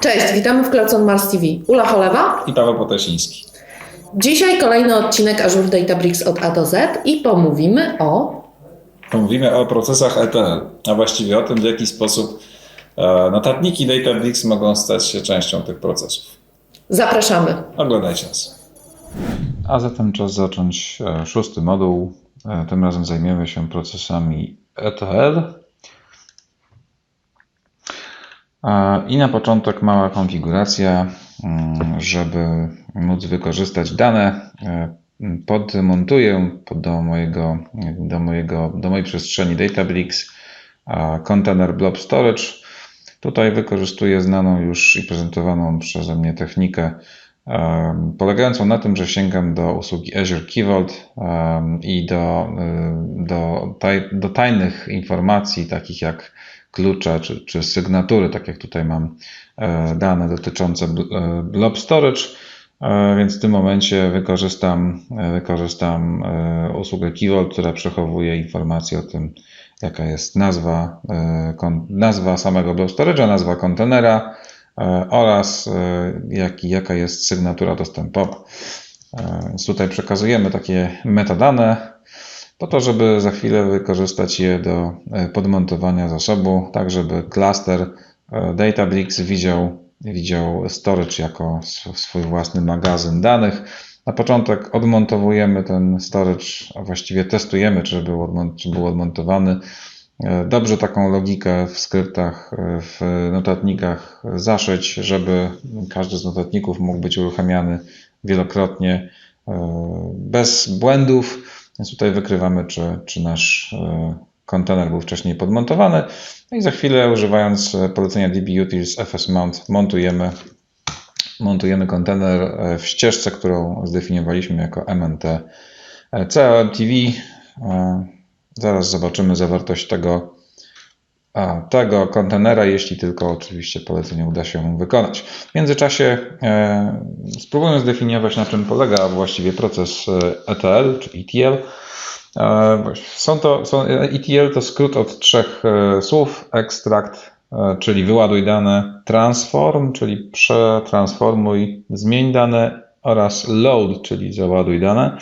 Cześć, witamy w Klacon Mars TV. Ula Cholewa. i Paweł Potasiński. Dzisiaj kolejny odcinek Azure Databricks od A do Z i pomówimy o... Pomówimy o procesach ETL, a właściwie o tym, w jaki sposób e, notatniki Databricks mogą stać się częścią tych procesów. Zapraszamy. Oglądajcie nas. A zatem czas zacząć e, szósty moduł. E, Tym razem zajmiemy się procesami ETL. E, I na początek mała konfiguracja, mm, żeby móc wykorzystać dane. E, Podmontuję pod- do, mojego, do, mojego, do mojej przestrzeni Databricks e, Container Blob Storage. Tutaj wykorzystuję znaną już i prezentowaną przeze mnie technikę, em, polegającą na tym, że sięgam do usługi Azure Key Vault em, i do, do, do tajnych informacji, takich jak klucze czy, czy sygnatury, tak jak tutaj mam e, dane dotyczące e, blob storage. E, Więc w tym momencie wykorzystam, wykorzystam usługę Key Vault, która przechowuje informacje o tym, jaka jest nazwa, nazwa samego blob storage'a, nazwa kontenera oraz jaki, jaka jest sygnatura dostępowa. Więc tutaj przekazujemy takie metadane po to, żeby za chwilę wykorzystać je do e, podmontowania zasobu, tak żeby klaster e, Databricks widział, widział storage jako sw- swój własny magazyn danych. Na początek odmontowujemy ten storage, a właściwie testujemy, czy był, czy był odmontowany. E, Dobrze taką logikę w skryptach, w notatnikach zaszyć, żeby każdy z notatników mógł być uruchamiany wielokrotnie bez błędów. Więc tutaj wykrywamy, czy, czy nasz e, kontener był wcześniej podmontowany. No i za chwilę, używając e, polecenia dbutils fsmount, montujemy, montujemy kontener e, w ścieżce, którą zdefiniowaliśmy jako mnt. E, Zaraz zobaczymy zawartość tego, a, tego kontenera, jeśli tylko oczywiście polecenie uda się wykonać. W międzyczasie e, zdefiniować, na czym polega właściwie proces e, ETL czy ETL. E, są to, są, ETL to skrót od trzech e, słów: extract, e, czyli wyładuj dane, transform, czyli przetransformuj, zmień dane oraz load, czyli załaduj dane.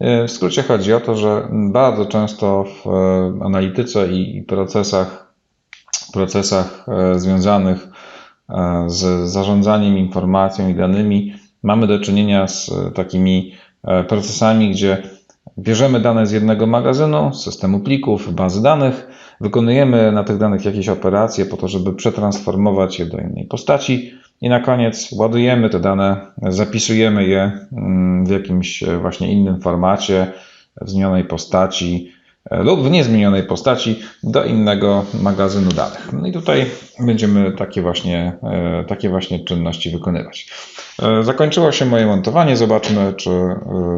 E, W skrócie chodzi o to, że bardzo często w e, analityce i procesach, procesach e, związanych e, z zarządzaniem informacją i danymi. Mamy do czynienia z e, takimi procesami, gdzie bierzemy dane z jednego magazynu, z systemu plików, bazy danych, wykonujemy na tych danych jakieś operacje po to, żeby przetransformować je do innej postaci i na koniec ładujemy te dane, zapisujemy je mm, w jakimś właśnie innym formacie, w zmienionej postaci lub w niezmienionej postaci do innego magazynu danych. No i tutaj będziemy takie właśnie, e, takie właśnie czynności wykonywać. E, Zakończyło się moje montowanie. Zobaczmy, czy e,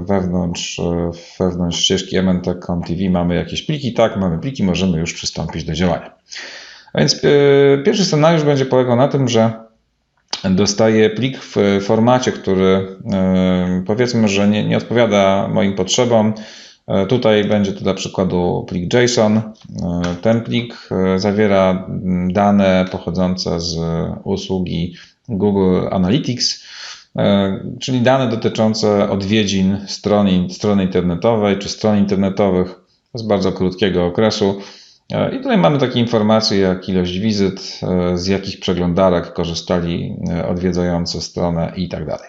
wewnątrz, e, wewnątrz ścieżki MNT.com TV mamy jakieś pliki. Tak, mamy pliki, możemy już przystąpić do działania. A więc e, pierwszy scenariusz będzie polegał na tym, że dostaję plik w formacie, który e, powiedzmy, że nie, nie odpowiada moim potrzebom. E, Tutaj będzie to dla przykładu plik JSON. E, Ten plik e, zawiera mm, dane pochodzące z usługi Google Analytics, czyli dane dotyczące odwiedzin strony, strony internetowej czy stron internetowych z bardzo krótkiego okresu. I tutaj mamy takie informacje jak ilość wizyt, z jakich przeglądarek korzystali odwiedzający stronę i tak dalej.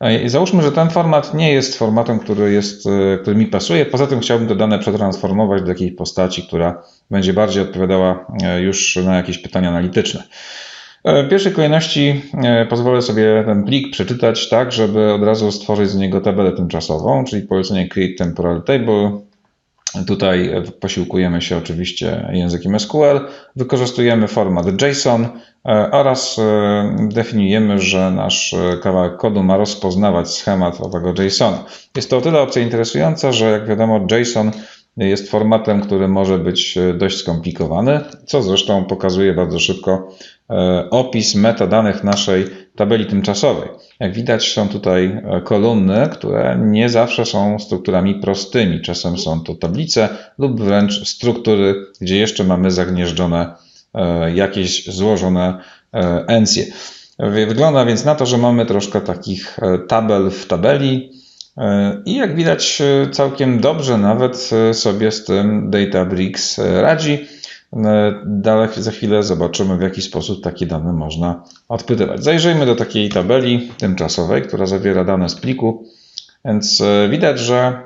E, załóżmy, że ten format nie jest formatem, który, jest, e, który mi pasuje. Poza tym chciałbym te dane przetransformować do jakiejś postaci, która będzie bardziej odpowiadała e, już na jakieś pytania analityczne. W pierwszej kolejności pozwolę sobie ten plik przeczytać tak, żeby od razu stworzyć z niego tabelę tymczasową, czyli polecenie create temporal table. Tutaj e, posiłkujemy się oczywiście językiem SQL, wykorzystujemy format JSON e, oraz e, definiujemy, że nasz e, kawałek kodu ma rozpoznawać schemat owego JSON. Jest to o tyle opcja interesująca, że jak wiadomo JSON jest formatem, który może być e, dość skomplikowany, co zresztą pokazuje bardzo szybko e, opis metadanych naszej tabeli tymczasowej. Jak widać, są tutaj e, kolumny, które nie zawsze są strukturami prostymi. Czasem są to tablice lub wręcz struktury, gdzie jeszcze mamy zagnieżdżone e, jakieś złożone e, encje. Wy- Wygląda więc na to, że mamy troszkę takich e, tabel w tabeli e, i jak widać e, całkiem dobrze nawet e, sobie z tym Databricks e, radzi. Dalej za chwilę zobaczymy w jaki sposób takie dane można odpytywać. Zajrzyjmy do takiej tabeli tymczasowej, która zawiera dane z pliku. Więc e, widać, że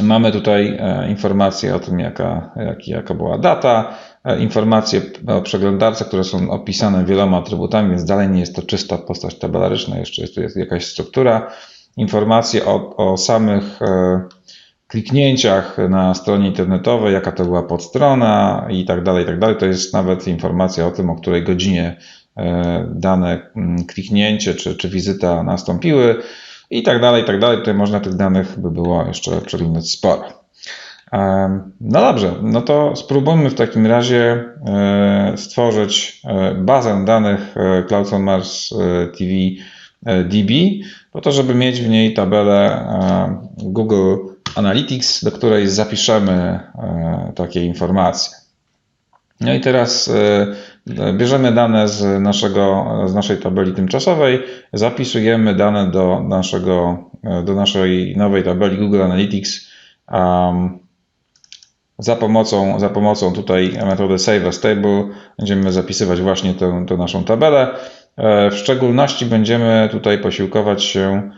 mamy tutaj e, informacje o tym, jaka, jak, jaka była data, e, informacje o przeglądarce, które są opisane wieloma atrybutami, więc dalej nie jest to czysta postać tabelaryczna, jeszcze jest tu jakaś struktura. Informacje o, o samych kliknięciach na stronie internetowej, jaka to była podstrona i tak dalej, i tak dalej. To jest nawet informacja o tym, o której godzinie e, dane mm, kliknięcie czy, czy wizyta nastąpiły i tak dalej, i tak dalej. Tutaj można tych danych by było jeszcze przeglądać sporo. No dobrze, no to spróbujmy w takim razie e, stworzyć e, bazę danych Clouds on Mars TV DB, po to, żeby mieć w niej tabelę Google Analytics, do której zapiszemy e, takie informacje. No i teraz e, bierzemy dane z, naszego, z naszej tabeli tymczasowej, zapisujemy dane do, naszego, e, do naszej nowej tabeli Google Analytics um, za, pomocą, za pomocą tutaj metody Save as Table. Będziemy zapisywać właśnie tę, tę naszą tabelę. W szczególności będziemy tutaj posiłkować się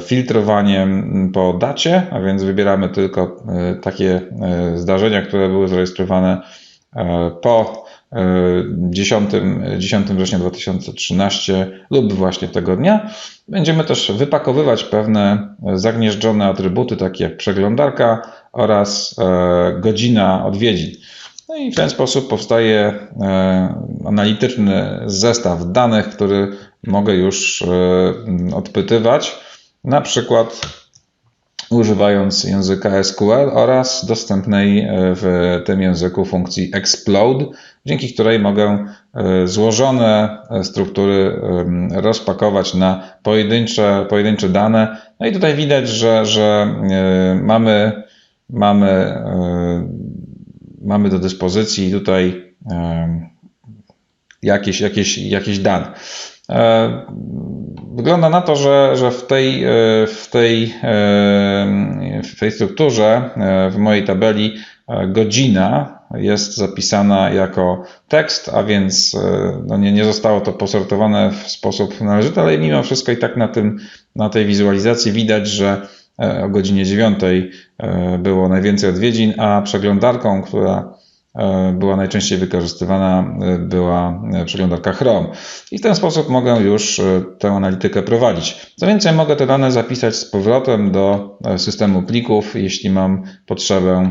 filtrowaniem po dacie, a więc wybieramy tylko e, takie e, zdarzenia, które były zarejestrowane e, po e, 10, 10 września 2013 lub właśnie tego dnia. Będziemy też wypakowywać pewne zagnieżdżone atrybuty, takie jak przeglądarka oraz e, godzina odwiedzin. No i w ten sposób powstaje e, analityczny zestaw danych, który mogę już e, odpytywać, na przykład używając języka SQL oraz dostępnej e, w tym języku funkcji explode, dzięki której mogę złożone struktury rozpakować na pojedyncze, pojedyncze dane. No i tutaj widać, że, że mamy, mamy, mamy do dyspozycji tutaj jakieś, jakieś, jakieś dane. E, Wygląda na to, że, że w, tej, e, w, tej, w tej strukturze, e, w mojej tabeli, godzina jest zapisana jako tekst, a więc no nie, nie zostało to posortowane w sposób należyty, ale mimo wszystko i tak na, tym, na tej wizualizacji widać, że o godzinie 9 e, było najwięcej odwiedzin, a przeglądarką, która e, była najczęściej wykorzystywana, e, była e, przeglądarka Chrome. I w ten sposób mogę już e, tę analitykę prowadzić. Co więcej, mogę te dane zapisać z powrotem do e, systemu plików, jeśli mam potrzebę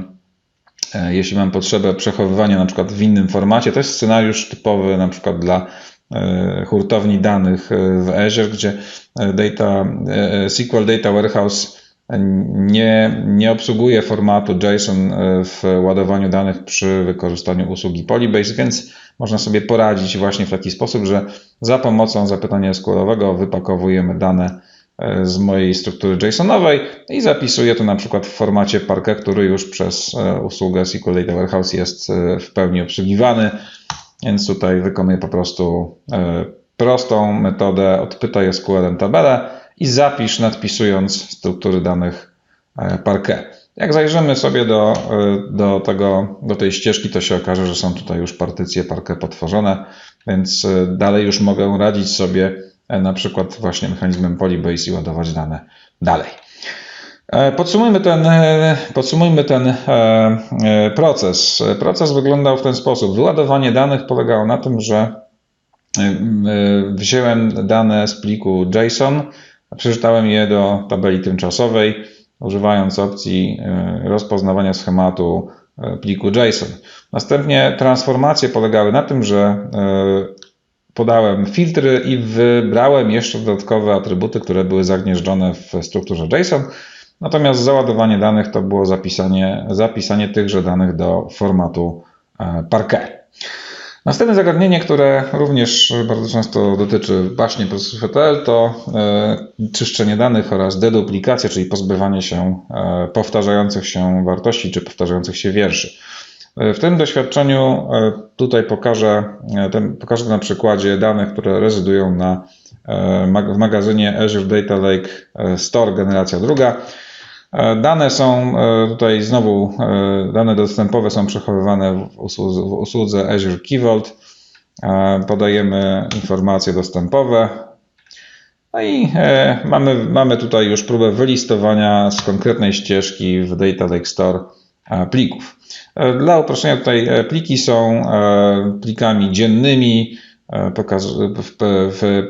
e, jeśli mam potrzebę przechowywania na przykład w innym formacie. To jest scenariusz typowy na przykład dla e, hurtowni danych e, w Azure, gdzie e, data, e, SQL Data Warehouse nie, nie obsługuje formatu JSON e, w ładowaniu danych przy wykorzystaniu usługi Polybase, więc można sobie poradzić właśnie w taki sposób, że za pomocą zapytania SQL-owego wypakowujemy dane e, z mojej struktury JSON-owej i zapisuję to na przykład w formacie Parquet, który już przez e, usługę SQL Data Warehouse jest w pełni obsługiwany. Więc tutaj wykonuję po prostu prostą metodę odpytaj SQL-em tabelę i zapisz nadpisując struktury danych e, Parquet. Jak zajrzymy sobie do, e, do, tego, do tej ścieżki, to się okaże, że są tutaj już partycje Parquet potworzone, więc e, dalej już mogę radzić sobie na przykład właśnie mechanizmem Polybase i ładować dane dalej. Podsumujmy ten, podsumujmy ten proces. Proces wyglądał w ten sposób. Wyładowanie danych polegało na tym, że wziąłem dane z pliku JSON, przeczytałem je do tabeli tymczasowej, używając opcji e, rozpoznawania schematu e, pliku JSON. Następnie transformacje polegały na tym, że e, podałem filtry i wybrałem jeszcze dodatkowe atrybuty, które były zagnieżdżone w strukturze JSON. Natomiast załadowanie danych to było zapisanie, zapisanie tychże danych do formatu Parquet. Następne zagadnienie, które również bardzo często dotyczy właśnie procesów ETL, to e, czyszczenie danych oraz deduplikacja, czyli pozbywanie się e, powtarzających się wartości czy powtarzających się wierszy. W tym doświadczeniu e, tutaj pokażę, e, ten, pokażę na przykładzie danych, które rezydują na, e, w magazynie Azure Data Lake e, Store generacja druga. E, Dane są e, tutaj znowu, e, dane dostępowe są przechowywane w usłudze, w usłudze Azure Key Vault. Podajemy informacje dostępowe. No i mamy, mamy tutaj już próbę wylistowania z konkretnej ścieżki w Data Lake Store plików. Dla uproszczenia tutaj pliki są plikami dziennymi.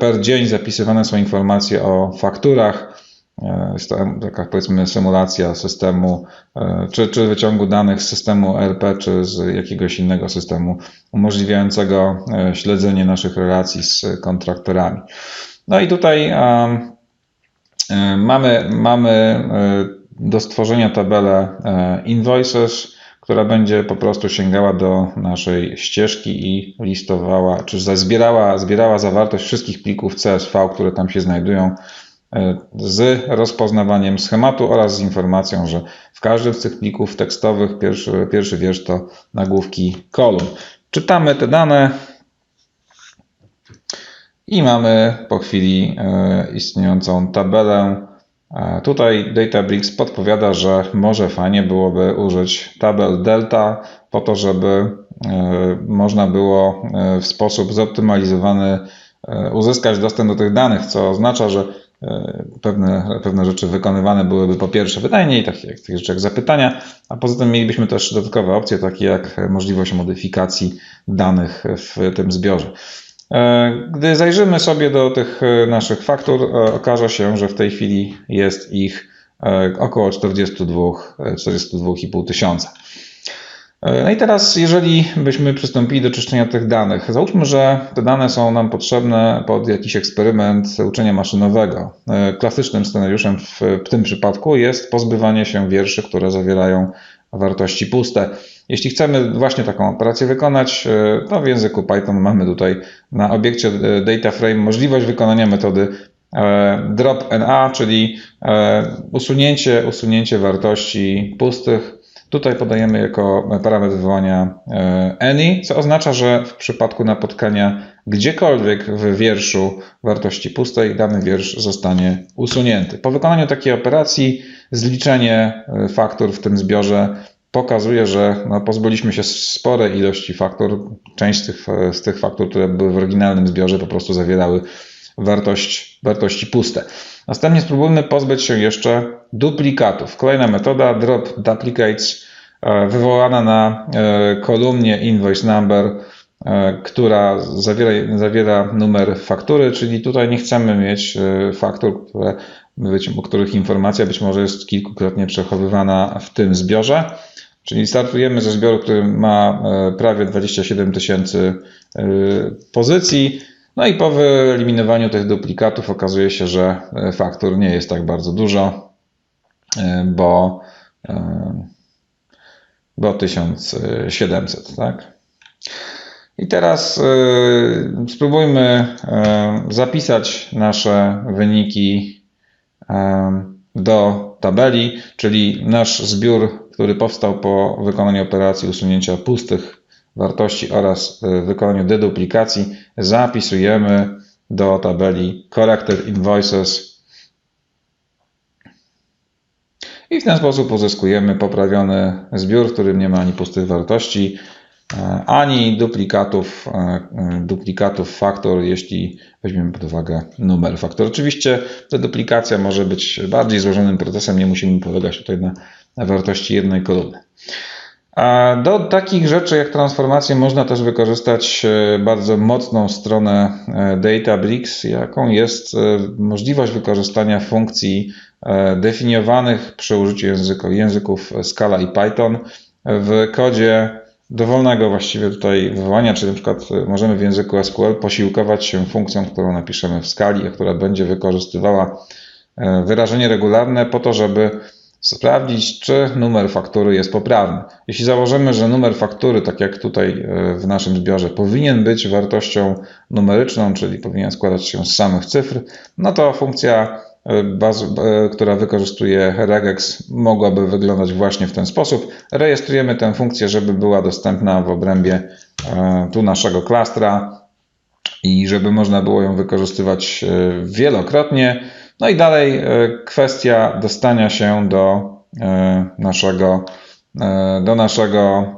Per dzień zapisywane są informacje o fakturach. E, Jest to taka powiedzmy symulacja systemu, e, czy, czy wyciągu danych z systemu ERP, czy z jakiegoś innego systemu umożliwiającego e, śledzenie naszych relacji z kontraktorami. No i tutaj mamy, mamy do stworzenia tabelę invoices, która będzie po prostu sięgała do naszej ścieżki i listowała, czy zbierała, zbierała zawartość wszystkich plików CSV, które tam się znajdują z rozpoznawaniem schematu oraz z informacją, że w każdym z tych plików tekstowych pierwszy, pierwszy wiersz to nagłówki kolumn. Czytamy te dane, i mamy po chwili e, istniejącą tabelę. E, Tutaj Databricks podpowiada, że może fajnie byłoby użyć tabel delta po to, żeby e, można było e, w sposób zoptymalizowany e, uzyskać dostęp do tych danych, co oznacza, że e, pewne, pewne rzeczy wykonywane byłyby po pierwsze wydajniej, takie jak, takie rzeczy jak zapytania, a poza tym mielibyśmy też dodatkowe opcje, takie jak możliwość modyfikacji danych w tym zbiorze. E, Gdy zajrzymy sobie do tych e, naszych faktur, e, okaże się, że w tej chwili jest ich e, około 42, e, 42,5 tysiąca. No i teraz, jeżeli byśmy przystąpili do czyszczenia tych danych, załóżmy, że te dane są nam potrzebne pod jakiś eksperyment uczenia maszynowego. E, Klasycznym scenariuszem w, tym przypadku jest pozbywanie się wierszy, które zawierają wartości puste. Jeśli chcemy właśnie taką operację wykonać, e, to w języku Python mamy tutaj na obiekcie e, DataFrame możliwość wykonania metody drop NA, czyli usunięcie, usunięcie wartości pustych. Tutaj podajemy jako parametr wywołania e, any, co oznacza, że w przypadku napotkania gdziekolwiek w wierszu wartości pustej, dany wiersz zostanie usunięty. Po wykonaniu takiej operacji zliczenie e, faktur w tym zbiorze pokazuje, że no, pozbyliśmy się sporej ilości faktur. Część z tych, z tych faktur, które były w oryginalnym zbiorze, po prostu zawierały wartość, wartości puste. Następnie spróbujmy pozbyć się jeszcze duplikatów. Kolejna metoda drop duplicates, e, wywołana na e, kolumnie invoice number, e, która zawiera, zawiera numer faktury, czyli tutaj nie chcemy mieć faktur, które, być, których informacja być może jest kilkukrotnie przechowywana w tym zbiorze. Czyli startujemy ze zbioru, który ma prawie 27 tysięcy pozycji. No i po wyeliminowaniu tych duplikatów okazuje się, że e, faktur nie jest tak bardzo dużo, e, bo, e, bo 1700, tak? I teraz spróbujmy zapisać nasze wyniki do tabeli, czyli nasz zbiór, który powstał po wykonaniu operacji usunięcia pustych wartości oraz e, wykonaniu deduplikacji, zapisujemy do tabeli Corrected Invoices i w ten sposób uzyskujemy poprawiony zbiór, w którym nie ma ani pustych wartości, e, ani duplikatów, e, e, duplikatów faktur, jeśli weźmiemy pod uwagę numer faktur. Oczywiście ta duplikacja może być bardziej złożonym procesem, nie musimy polegać tutaj na wartości jednej kolumny. A do takich rzeczy jak transformacje można też wykorzystać e, bardzo mocną stronę e, Databricks, jaką jest e, możliwość wykorzystania funkcji definiowanych przy użyciu języku, języków Scala i Python w kodzie dowolnego właściwie tutaj wywołania, czyli na przykład możemy w języku SQL posiłkować się funkcją, którą napiszemy w skali, a która będzie wykorzystywała wyrażenie regularne po to, żeby sprawdzić, czy numer faktury jest poprawny. Jeśli założymy, że numer faktury, tak jak tutaj e, w naszym zbiorze, powinien być wartością numeryczną, czyli powinien składać się z samych cyfr, no to funkcja e, e, która wykorzystuje regex, mogłaby wyglądać właśnie w ten sposób. Rejestrujemy tę funkcję, żeby była dostępna w obrębie tu naszego klastra i żeby można było ją wykorzystywać wielokrotnie. No i dalej e, kwestia dostania się do e, naszego e, do, naszego,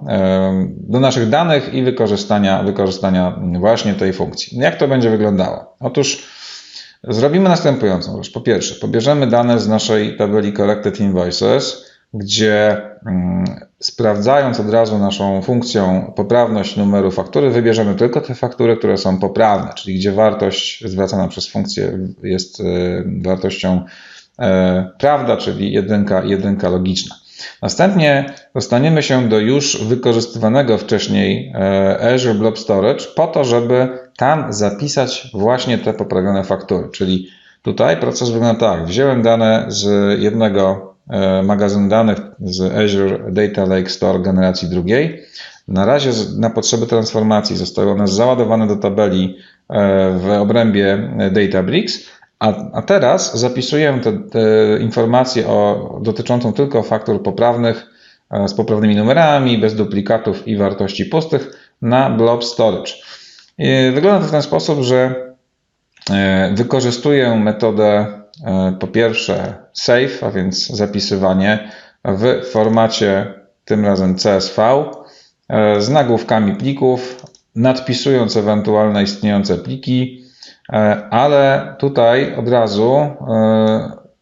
do naszych danych i wykorzystania, wykorzystania właśnie tej funkcji. Jak to będzie wyglądało? Otóż zrobimy następującą rzecz. Po pierwsze, pobierzemy dane z naszej tabeli Collected Invoices, gdzie mm, sprawdzając od razu naszą funkcją poprawność numeru faktury, wybierzemy tylko te faktury, które są poprawne, czyli gdzie wartość zwracana przez funkcję jest e, wartością e, prawda, czyli jedynka, jedynka logiczna. Następnie dostaniemy się do już wykorzystywanego wcześniej e, Azure Blob Storage po to, żeby tam zapisać właśnie te poprawione faktury. Czyli tutaj proces wygląda tak. Wziąłem dane z jednego e, magazynu danych z Azure Data Lake Store generacji drugiej. Na razie na potrzeby transformacji zostały one załadowane do tabeli e, w obrębie Databricks, a, a teraz zapisuję te, te informacje o, dotyczącą tylko faktur poprawnych e, z poprawnymi numerami, bez duplikatów i wartości pustych na blob storage. Wygląda to w ten sposób, że e, wykorzystuję metodę e, po pierwsze save, a więc zapisywanie w formacie tym razem CSV e, z nagłówkami plików, nadpisując ewentualne istniejące pliki, e, ale tutaj od razu e,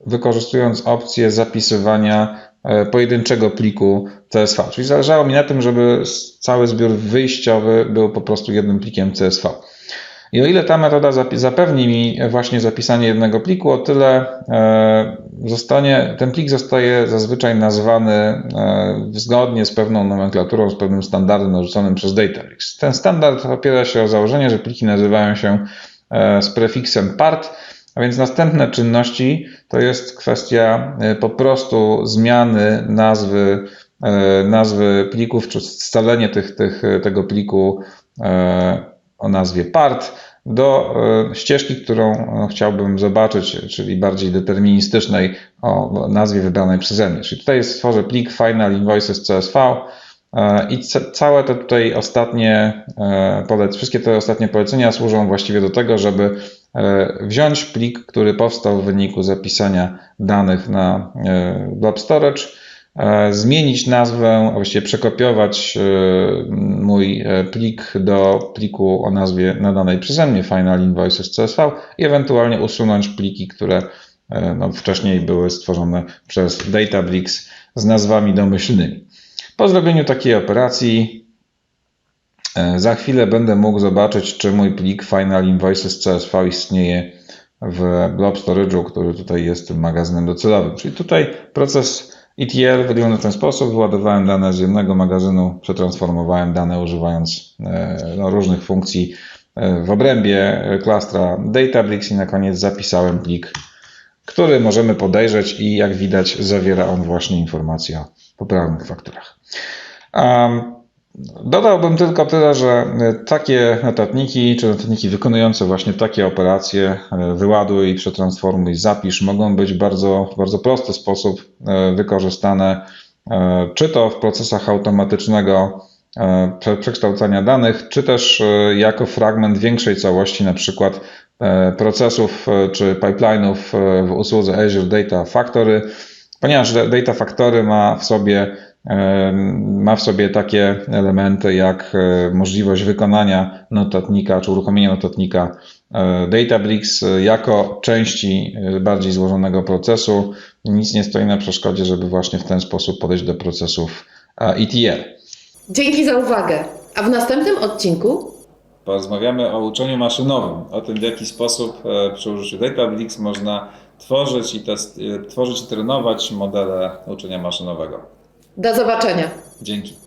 wykorzystując opcję zapisywania e, pojedynczego pliku CSV. Czyli zależało mi na tym, żeby cały zbiór wyjściowy był po prostu jednym plikiem CSV. I o ile ta metoda zapewni mi właśnie zapisanie jednego pliku, o tyle e, zostanie, ten plik zostaje zazwyczaj nazwany e, zgodnie z pewną nomenklaturą, z pewnym standardem narzuconym przez Databricks. Ten standard opiera się o założenie, że pliki nazywają się e, z prefiksem part, a więc następne czynności to jest kwestia po prostu zmiany nazwy, nazwy plików, czy scalenie tych, tych, tego pliku o nazwie part do e, ścieżki, którą e, chciałbym zobaczyć, czyli bardziej deterministycznej o nazwie wybranej przeze mnie. Czyli tutaj stworzę plik final invoices CSV e, i ca- całe te tutaj ostatnie, wszystkie te ostatnie polecenia służą właściwie do tego, żeby wziąć plik, który powstał w wyniku zapisania danych na blob storage, zmienić nazwę, a właściwie przekopiować e, mój e, plik do pliku o nazwie nadanej przeze mnie Final Invoices CSV i ewentualnie usunąć pliki, które e, no, wcześniej były stworzone przez Databricks z nazwami domyślnymi. Po zrobieniu takiej operacji e, za chwilę będę mógł zobaczyć, czy mój plik Final Invoices CSV istnieje w blob storage'u, który tutaj jest tym magazynem docelowym. Czyli tutaj proces ETL wygląda w ten sposób. Wyładowałem dane z jednego magazynu, przetransformowałem dane używając e, no, różnych funkcji e, w obrębie e, klastra Databricks i na koniec zapisałem plik, który możemy podejrzeć i jak widać zawiera on właśnie informacje o poprawnych fakturach. Um, Dodałbym tylko tyle, że e, takie notatniki, czy notatniki wykonujące właśnie takie operacje, e, wyładuj, przetransformuj, zapisz, mogą być bardzo, bardzo prosty sposób e, wykorzystane, czy to w procesach automatycznego prze- przekształcania danych, czy też jako fragment większej całości, na przykład procesów czy pipeline'ów w usłudze Azure Data Factory, ponieważ da- Data Factory ma w sobie ma w sobie takie elementy jak e, możliwość wykonania notatnika czy uruchomienia notatnika e, Databricks e, jako części bardziej złożonego procesu. Nic nie stoi na przeszkodzie, żeby właśnie w ten sposób podejść do procesów ETL. Dzięki za uwagę. A w następnym odcinku Porozmawiamy o uczeniu maszynowym, o tym w jaki sposób przy użyciu Databricks można tworzyć i, test, tworzyć i trenować modele uczenia maszynowego. Do zobaczenia. Dzięki.